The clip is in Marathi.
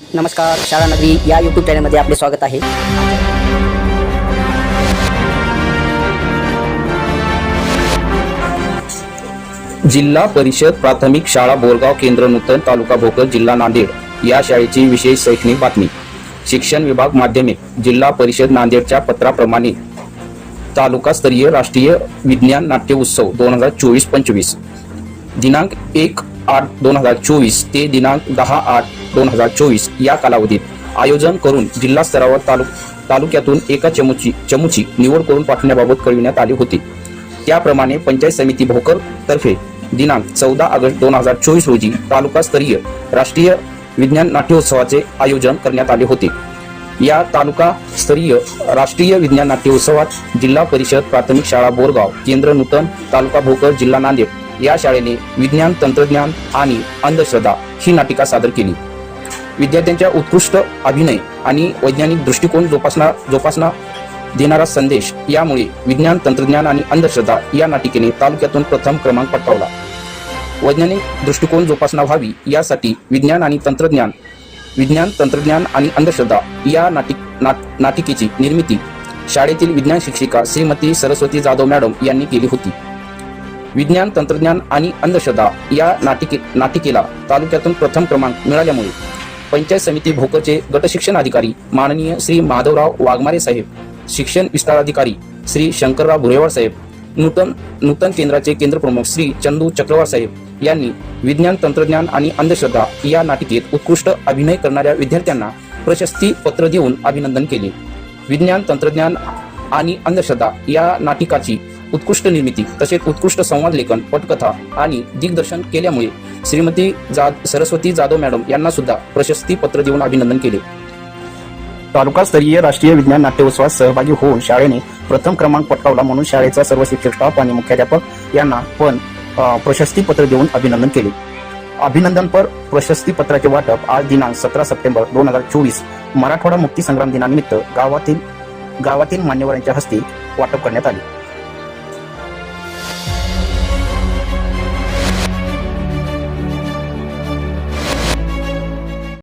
नमस्कार शाळा नगरी या यूट्यूब चॅनलमध्ये आपले स्वागत आहे. जिल्हा परिषद प्राथमिक शाळा बोरगाव केंद्र नूतन तालुका भोकर जिल्हा नांदेड या शाळेची विशेष शैक्षणिक बातमी. शिक्षण विभाग माध्यमिक जिल्हा परिषद नांदेडच्या पत्राप्रमाणे तालुकास्तरीय राष्ट्रीय विज्ञान नाट्य उत्सव दोन हजार चोवीस पंचवीस. दिनांक एक आठ दोन हजार चोवीस ते दिनांक दहा आठ दोन हजार चोवीस या कालावधीत आयोजन करून जिल्हा स्तरावर तालु तालुक्यातून एका चमूची चमूची निवड करून पाठवण्याबाबत कळविण्यात आले होते. त्याप्रमाणे पंचायत समिती भोकर तर्फे दिनांक चौदा ऑगस्ट दोन हजार चोवीस रोजी तालुकास्तरीय राष्ट्रीय विज्ञान नाट्योत्सवाचे आयोजन करण्यात आले होते. या तालुका स्तरीय राष्ट्रीय विज्ञान नाट्योत्सवात जिल्हा परिषद प्राथमिक शाळा बोरगाव केंद्र नूतन तालुका भोकर जिल्हा नांदेड या शाळेने विज्ञान तंत्रज्ञान आणि अंधश्रद्धा ही नाटिका सादर केली. विद्यार्थ्यांच्या उत्कृष्ट अभिनय आणि वैज्ञानिक दृष्टिकोन जोपासना जोपासना देणारा संदेश यामुळे विज्ञान तंत्रज्ञान आणि अंधश्रद्धा या नाटिकेने तालुक्यातून प्रथम क्रमांक पटकावला. वैज्ञानिक दृष्टिकोन जोपासना व्हावी यासाठी विज्ञान आणि तंत्रज्ञान विज्ञान तंत्रज्ञान आणि अंधश्रद्धा या नाटिक नाट नाटिकेची निर्मिती शाळेतील विज्ञान शिक्षिका श्रीमती सरस्वती जाधव मॅडम यांनी केली होती. विज्ञान तंत्रज्ञान आणि अंधश्रद्धा या नाटिके नाटिकेला तालुक्यातून प्रथम क्रमांक मिळाल्यामुळे पंचायत समिती भोकरचे गटशिक्षण अधिकारी माननीय श्री माधवराव वाघमारे साहेब शिक्षण विस्तार अधिकारी श्री शंकरराव भुरेवाड साहेब नूतन नूतन केंद्राचे केंद्र प्रमुख श्री चंदू चक्रवार साहेब यांनी विज्ञान तंत्रज्ञान आणि अंधश्रद्धा या नाटिकेत उत्कृष्ट अभिनय करणाऱ्या विद्यार्थ्यांना प्रशस्ती पत्र देऊन अभिनंदन केले. विज्ञान तंत्रज्ञान आणि अंधश्रद्धा या नाटिकाची उत्कृष्ट निर्मिती तसेच उत्कृष्ट संवाद लेखन पटकथा आणि दिग्दर्शन केल्यामुळे श्रीमती जाद सरस्वती जाधव मॅडम यांना सुद्धा प्रशस्ती पत्र देऊन अभिनंदन केले. तालुकास्तरीय राष्ट्रीय विज्ञान नाट्योत्सवात सहभागी होऊन शाळेने प्रथम क्रमांक पटकावला म्हणून शाळेचा सर्व शिक्षक स्टाफ आणि मुख्याध्यापक यांना पण प्रशस्ती पत्र देऊन अभिनंदन केले. अभिनंदनपर प्रशस्ती पत्राचे वाटप आज दिनांक सतरा सप्टेंबर दोन हजार चोवीस मराठवाडा मुक्ती संग्राम दिनानिमित्त गावातील गावातील मान्यवरांच्या हस्ते वाटप करण्यात आले.